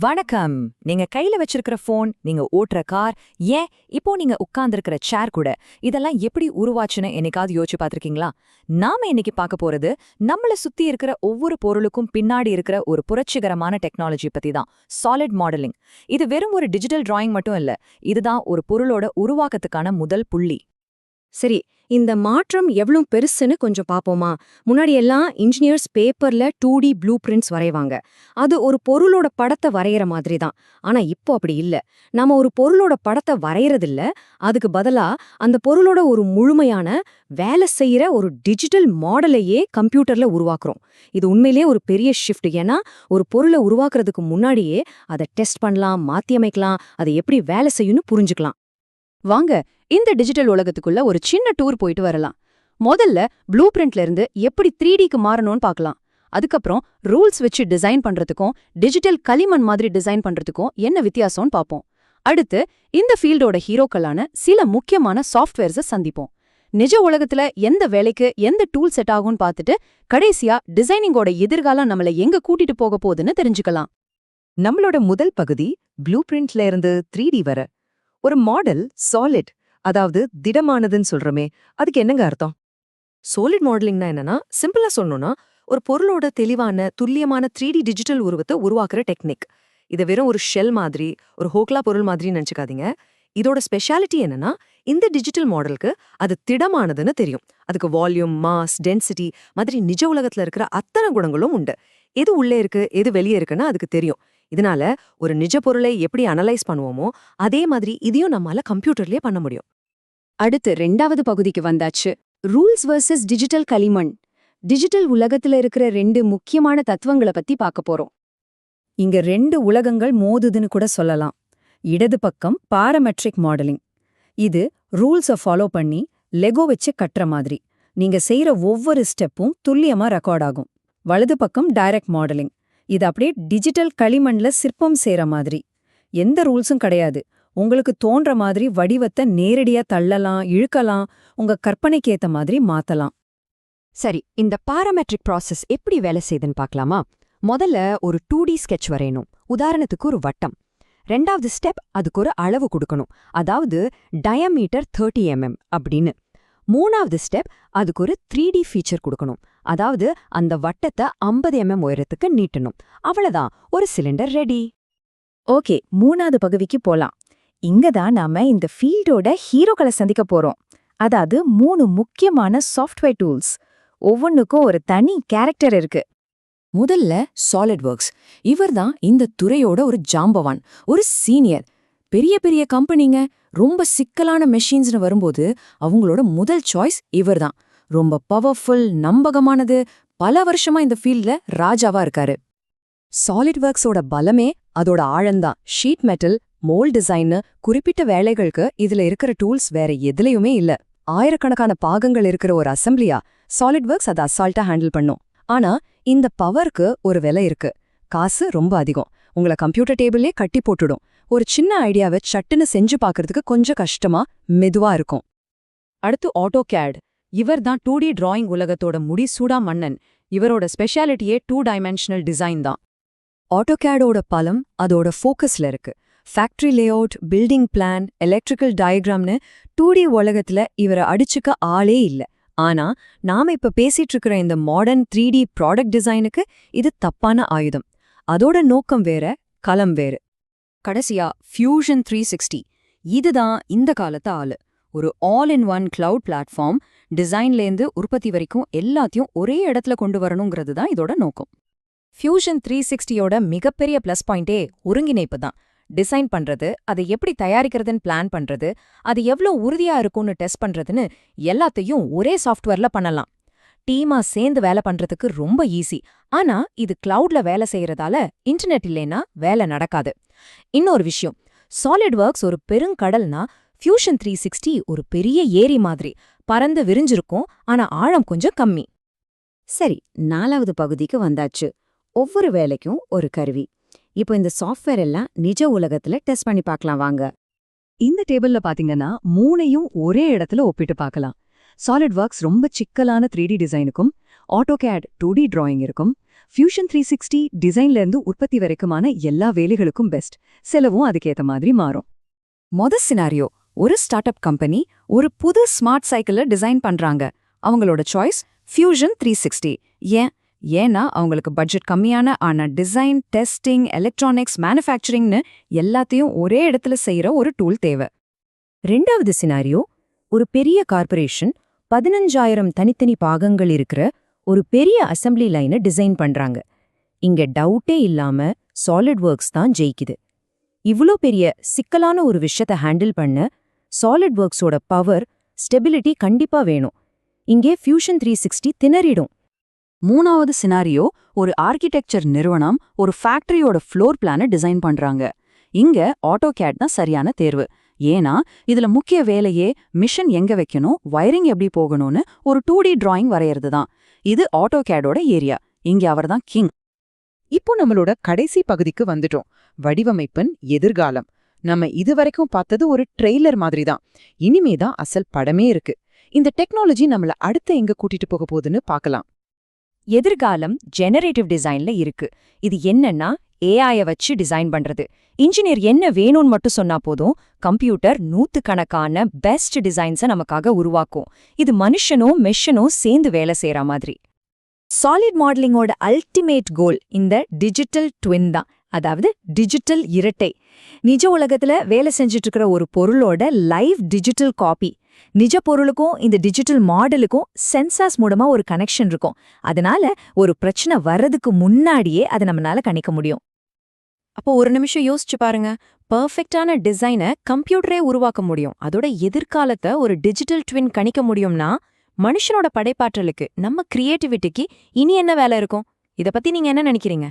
வணக்கம். நீங்க கையில வச்சிருக்கிற ஃபோன் நீங்க ஓட்டுற கார் ஏன் இப்போ நீங்க உட்கார்ந்துருக்கிற சேர் கூட இதெல்லாம் எப்படி உருவாச்சுன்னு என்னைக்காவது யோசிச்சு பார்த்துருக்கீங்களா? நாம இன்னைக்கு பார்க்க போறது நம்மள சுத்தி இருக்கிற ஒவ்வொரு பொருளுக்கும் பின்னாடி இருக்கிற ஒரு புரட்சிகரமான டெக்னாலஜி பத்தி தான் சாலிட் மாடலிங் இது வெறும் ஒரு டிஜிட்டல் டிராயிங் மட்டும் இல்ல இதுதான் ஒரு பொருளோட உருவாக்கத்துக்கான முதல் புள்ளி. சரி இந்த மாற்றம் எவ்வளோ பெருசுன்னு கொஞ்சம் பாப்போமா? முன்னாடி எல்லாம் இன்ஜினியர்ஸ் பேப்பர்ல டூ டி ப்ளூ பிரிண்ட்ஸ் வரைவாங்க. அது ஒரு பொருளோட படத்தை வரைகிற மாதிரி தான் ஆனா இப்போ அப்படி இல்ல. நம்ம ஒரு பொருளோட படத்தை வரைகிறதில்ல அதுக்கு பதிலா அந்த பொருளோட ஒரு முழுமையான வேலை செய்யற ஒரு டிஜிட்டல் மாடலையே கம்ப்யூட்டர்ல உருவாக்குறோம். இது உண்மையிலேயே ஒரு பெரிய ஷிஃப்ட் ஏன்னா ஒரு பொருளை உருவாக்குறதுக்கு முன்னாடியே அதை டெஸ்ட் பண்ணலாம் மாற்றி அமைக்கலாம் அதை எப்படி வேலை செய்யும்னு புரிஞ்சுக்கலாம். வாங்க இந்த டிஜிட்டல் உலகத்துக்குள்ள ஒரு சின்ன டூர் போயிட்டு வரலாம். முதல்ல ப்ளூ பிரிண்ட்ல இருந்து எப்படி த்ரீ டிக்கு மாறணும்னு பார்க்கலாம் அதுக்கப்புறம் ரூல்ஸ் வச்சு டிசைன் பண்றதுக்கும் டிஜிட்டல் களிமண் மாதிரி டிசைன் பண்றதுக்கும் என்ன வித்தியாசம்னு பார்ப்போம் அடுத்து இந்த ஃபீல்டோட ஹீரோக்களான சில முக்கியமான சாஃப்ட்வேர்ஸை சந்திப்போம். நிஜ உலகத்துல எந்த வேலைக்கு எந்த டூல் செட் ஆகும்னு பார்த்துட்டு கடைசியா டிசைனிங்கோட எதிர்காலம் நம்மள எங்க கூட்டிட்டு போக போகுதுன்னு தெரிஞ்சுக்கலாம். நம்மளோட முதல் பகுதி ப்ளூ பிரிண்ட்ல இருந்து த்ரீ டி வர. ஒரு மாடல் சாலிட் அதாவது திடமானதுன்னு சொல்றோமே அதுக்கு என்னங்க அர்த்தம்? சோலிட் மாடலிங்னா என்னன்னா சிம்பிளா சொல்லணும்னா ஒரு பொருளோட தெளிவான துல்லியமான த்ரீ டி டிஜிட்டல் உருவத்தை உருவாக்குற டெக்னிக் இது வெறும் ஒரு ஷெல் மாதிரி ஒரு ஹோக்லா பொருள் மாதிரி நினைச்சுக்காதீங்க. இதோட ஸ்பெஷாலிட்டி என்னன்னா இந்த டிஜிட்டல் மாடலுக்கு அது திடமானதுன்னு தெரியும். அதுக்கு வால்யூம் மாஸ் டென்சிட்டி மாதிரி நிஜ உலகத்துல இருக்கிற அத்தனை குணங்களும் உண்டு. எது உள்ளே இருக்கு எது வெளியே இருக்குன்னு அதுக்கு தெரியும். இதனால ஒரு நிஜ பொருளை எப்படி அனலைஸ் பண்ணுவோமோ அதே மாதிரி இதையும் நம்மால கம்ப்யூட்டர்லயே பண்ண முடியும். அடுத்து ரெண்டாவது பகுதிக்கு வந்தாச்சு. ரூல்ஸ் வர்சஸ் டிஜிட்டல் களிமண். டிஜிட்டல் உலகத்துல இருக்கிற ரெண்டு முக்கியமான தத்துவங்களை பத்தி பார்க்க போறோம். இங்க ரெண்டு உலகங்கள் மோதுதுன்னு கூட சொல்லலாம். இடது பக்கம் பாரமெட்ரிக் மாடலிங் இது ரூல்ஸை ஃபாலோ பண்ணி லெகோ வச்சு கட்டுற மாதிரி. நீங்க செய்யற ஒவ்வொரு ஸ்டெப்பும் துல்லியமா ரெக்கார்ட் ஆகும். வலது பக்கம் டைரக்ட் மாடலிங் இது அப்படியே டிஜிட்டல் களிமண்ல சிற்பம் செய்யற மாதிரி. எந்த ரூல்ஸும் கிடையாது. உங்களுக்கு தோன்ற மாதிரி வடிவத்தை நேரடியா தள்ளலாம் இழுக்கலாம் உங்க கற்பனைக்கு ஏத்த மாதிரி மாத்தலாம். சரி இந்த பாராமெட்ரிக் ப்ராசஸ் எப்படி வேலை செய்யுதுன்னு பார்க்கலாமா? முதல்ல ஒரு டூ டி ஸ்கெட்ச் வரையணும். உதாரணத்துக்கு ஒரு வட்டம். ரெண்டாவது ஸ்டெப் அதுக்கு ஒரு அளவு கொடுக்கணும். அதாவது டயமீட்டர் தேர்ட்டி எம்எம் அப்படின்னு. மூணாவது ஸ்டெப் அதுக்கு ஒரு த்ரீ டி ஃபீச்சர் கொடுக்கணும். அதாவது அந்த வட்டத்தை ஐம்பது எம்எம் உயரத்துக்கு நீட்டணும். அவ்வளவுதான். ஒரு சிலிண்டர் ரெடி. ஓகே மூணாவது பகுதிக்கு போலாம். இங்க தான் நாம இந்த ஃபீல்டோட ஹீரோக்களை சந்திக்க போறோம். அதாவது மூணு முக்கியமான சாஃப்ட்வேர் டூல்ஸ். ஒவ்வொன்றுக்கும் ஒரு தனி கேரக்டர் இருக்கு. முதல்ல சாலிட் ஒர்க்ஸ் இவர்தான் இந்த துறையோட ஒரு ஜாம்பவான் ஒரு சீனியர். பெரிய பெரிய கம்பெனிங்க ரொம்ப சிக்கலான மெஷின்ஸ்னு வரும்போது அவங்களோட முதல் சாய்ஸ் இவர்தான். ரொம்ப பவர்ஃபுல் நம்பகமானது. பல வருஷமா இந்த ஃபீல்ட்ல ராஜாவா இருக்காரு. சாலிட் ஒர்க்ஸோட பலமே அதோட ஆழந்தான் ஷீட் மெட்டல் மோல் டிசைன்னு குறிப்பிட்ட வேலைகளுக்கு இதுல இருக்கிற டூல்ஸ் வேற எதுலயுமே இல்ல. ஆயிரக்கணக்கான பாகங்கள் இருக்கிற ஒரு அசம்பிளியா சாலிட் ஒர்க்ஸ் அதை அசால்ட்டா ஹேண்டில் பண்ணும். ஆனா இந்த பவருக்கு ஒரு விலை இருக்கு. காசு ரொம்ப அதிகம். உங்களை கம்ப்யூட்டர் டேபிளே கட்டி போட்டுடும். ஒரு சின்ன ஐடியாவை சட்டுன்னு செஞ்சு பார்க்கறதுக்கு கொஞ்சம் கஷ்டமா மெதுவா இருக்கும். அடுத்து ஆட்டோ கேட் இவர்தான் டூ டி டிராயிங் உலகத்தோட முடிசூடா மன்னன். இவரோட ஸ்பெஷாலிட்டியே டூ டைமென்ஷனல் டிசைன் தான். ஆட்டோகேடோட பலம் அதோட ஃபோக்கஸ்ல இருக்கு. Factory layout building plan electrical டயக்ராம்னு two D உலகத்துல இவரை அடிச்சுக்க ஆளே இல்ல. ஆனா நாம இப்ப பேசிட்டு இருக்கிற இந்த மாடர்ன் த்ரீ டி ப்ராடக்ட் டிசைனுக்கு இது தப்பான ஆயுதம். அதோட நோக்கம் வேற களம் வேறு. கடைசியா ஃபியூஷன் த்ரீ சிக்ஸ்டி இதுதான் இந்த காலத்து ஆளு. ஒரு all in one cloud platform டிசைன்லேருந்து உற்பத்தி வரைக்கும் எல்லாத்தையும் ஒரே இடத்துல கொண்டு வரணுங்கிறது தான் இதோட நோக்கம். ஃபியூஷன் த்ரீ சிக்ஸ்டியோட மிகப்பெரிய ப்ளஸ் பாயிண்டே ஒருங்கிணைப்பு தான். டிசைன் பண்றது அதை எப்படி தயாரிக்கிறதுன்னு பிளான் பண்றது அது எவ்ளோ உறுதியா இருக்கும்னு டெஸ்ட் பண்றதுன்னு எல்லாத்தையும் ஒரே சாஃப்ட்வேர்ல பண்ணலாம். டீமா சேர்ந்து வேலை பண்றதுக்கு ரொம்ப ஈஸி ஆனா இது கிளவுட்ல வேலை செய்யறதால இன்டர்நெட் இல்லைன்னா வேலை நடக்காது. இன்னொரு விஷயம் சாலிட் ஒர்க்ஸ் ஒரு பெருங்கடல்னா ஃபியூஷன் த்ரீ சிக்ஸ்டி ஒரு பெரிய ஏரி மாதிரி. பறந்து விரிஞ்சிருக்கும் ஆனா ஆழம் கொஞ்சம் கம்மி. சரி நாலாவது பகுதிக்கு வந்தாச்சு. ஒவ்வொரு வேலைக்கும் ஒரு கருவி. இப்போ இந்த சாஃப்ட்வேர் எல்லாம் நிஜ உலகத்துல டெஸ்ட் பண்ணி பார்க்கலாம் வாங்க. இந்த டேபிள்ல பாத்தீங்கன்னா மூணையும் ஒரே இடத்துல ஒப்பிட்டு பார்க்கலாம். சாலிட் ஒர்க்ஸ் ரொம்ப சிக்கலான த்ரீ டி டிசைனுக்கும் ஆட்டோகேட் டூ டி டிராயிங் இருக்கும் ஃபியூஷன் த்ரீ சிக்ஸ்டி டிசைன்ல இருந்து உற்பத்தி வரைக்குமான எல்லா வேலைகளுக்கும் பெஸ்ட் செலவும் அதுக்கேத்த மாதிரி மாறும். மொத சினாரியோ ஒரு ஸ்டார்ட் அப் கம்பெனி ஒரு புது ஸ்மார்ட் சைக்கிளை டிசைன் பண்றாங்க. அவங்களோட சாய்ஸ் ஃபியூஷன் த்ரீ சிக்ஸ்டி ஏன்? ஏன்னா அவங்களுக்கு பட்ஜெட் கம்மியான ஆனா டிசைன் டெஸ்டிங் எலக்ட்ரானிக்ஸ் மேனுஃபேக்சரிங்னு எல்லாத்தையும் ஒரே இடத்துல செய்யற ஒரு டூல் தேவை. ரெண்டாவது சினாரியோ ஒரு பெரிய கார்பரேஷன் பதினஞ்சாயிரம் தனித்தனி பாகங்கள் இருக்கிற ஒரு பெரிய அசெம்பிளி லைனை டிசைன் பண்றாங்க. இங்க டவுட்டே இல்லாம சாலிட் ஒர்க்ஸ் தான் ஜெயிக்குது. இவ்ளோ பெரிய சிக்கலான ஒரு விஷயத்தை ஹேண்டில் பண்ண சாலிட் ஒர்க்ஸோட பவர் ஸ்டெபிலிட்டி கண்டிப்பா வேணும். இங்கே ஃபியூஷன் த்ரீ சிக்ஸ்டி திணறிடும். மூணாவது சினாரியோ ஒரு ஆர்கிடெக்சர் நிறுவனம் ஒரு ஃபேக்டரியோட ஃப்ளோர் பிளானை டிசைன் பண்றாங்க. இங்க ஆட்டோகேட் தான் சரியான தேர்வு. ஏன்னா இதுல முக்கிய வேலையே மிஷன் எங்க வைக்கணும் வயரிங் எப்படி போகணும்னு ஒரு டூ டி டிராயிங் வரையறது தான். இது ஆட்டோகேடோட ஏரியா இங்க அவர்தான் கிங் இப்போ நம்மளோட கடைசி பகுதிக்கு வந்துட்டோம். வடிவமைப்பின் எதிர்காலம். நம்ம இதுவரைக்கும் பார்த்தது ஒரு ட்ரெய்லர் மாதிரி தான் இனிமே தான் அசல் படமே இருக்கு. இந்த டெக்னாலஜி நம்மள அடுத்து எங்க கூட்டிட்டு போக போகுதுன்னு பார்க்கலாம். எதிர்காலம் ஜெனரேட்டிவ் டிசைன்ல இருக்கு. இது என்னன்னா ஏஐய வச்சு டிசைன் பண்றது. இன்ஜினியர் என்ன வேணும்னு மட்டும் சொன்னா போதும் கம்ப்யூட்டர் நூத்துக்கணக்கான பெஸ்ட் டிசைன்ஸை நமக்காக உருவாக்கும். இது மனுஷனோ மெஷனோ சேர்ந்து வேலை செய்யற மாதிரி. சாலிட் மாடலிங்கோட அல்டிமேட் கோல் இந்த டிஜிட்டல் ட்வின் தான். அதாவது டிஜிட்டல் இரட்டை. நிஜ உலகத்துல வேலை செஞ்சுட்டு இருக்கிற ஒரு பொருளோட லைவ் டிஜிட்டல் காப்பி நிஜ பொருளுக்கும் இந்த டிஜிட்டல் மாடலுக்கும் சென்சாஸ் மூலமா ஒரு கனெக்ஷன் இருக்கும். அதனால ஒரு பிரச்சனை வர்றதுக்கு முன்னாடியே அதை நம்மளால கணிக்க முடியும். அப்போ ஒரு நிமிஷம் யோசிச்சு பாருங்க. பர்ஃபெக்டான டிசைனை கம்ப்யூட்டரே உருவாக்க முடியும். அதோட எதிர்காலத்தை ஒரு டிஜிட்டல் ட்வின் கணிக்க முடியும்னா மனுஷனோட படைப்பாற்றலுக்கு நம்ம கிரியேட்டிவிட்டிக்கு இனி என்ன வேலை இருக்கும்? இத பத்தி நீங்க என்ன நினைக்கிறீங்க?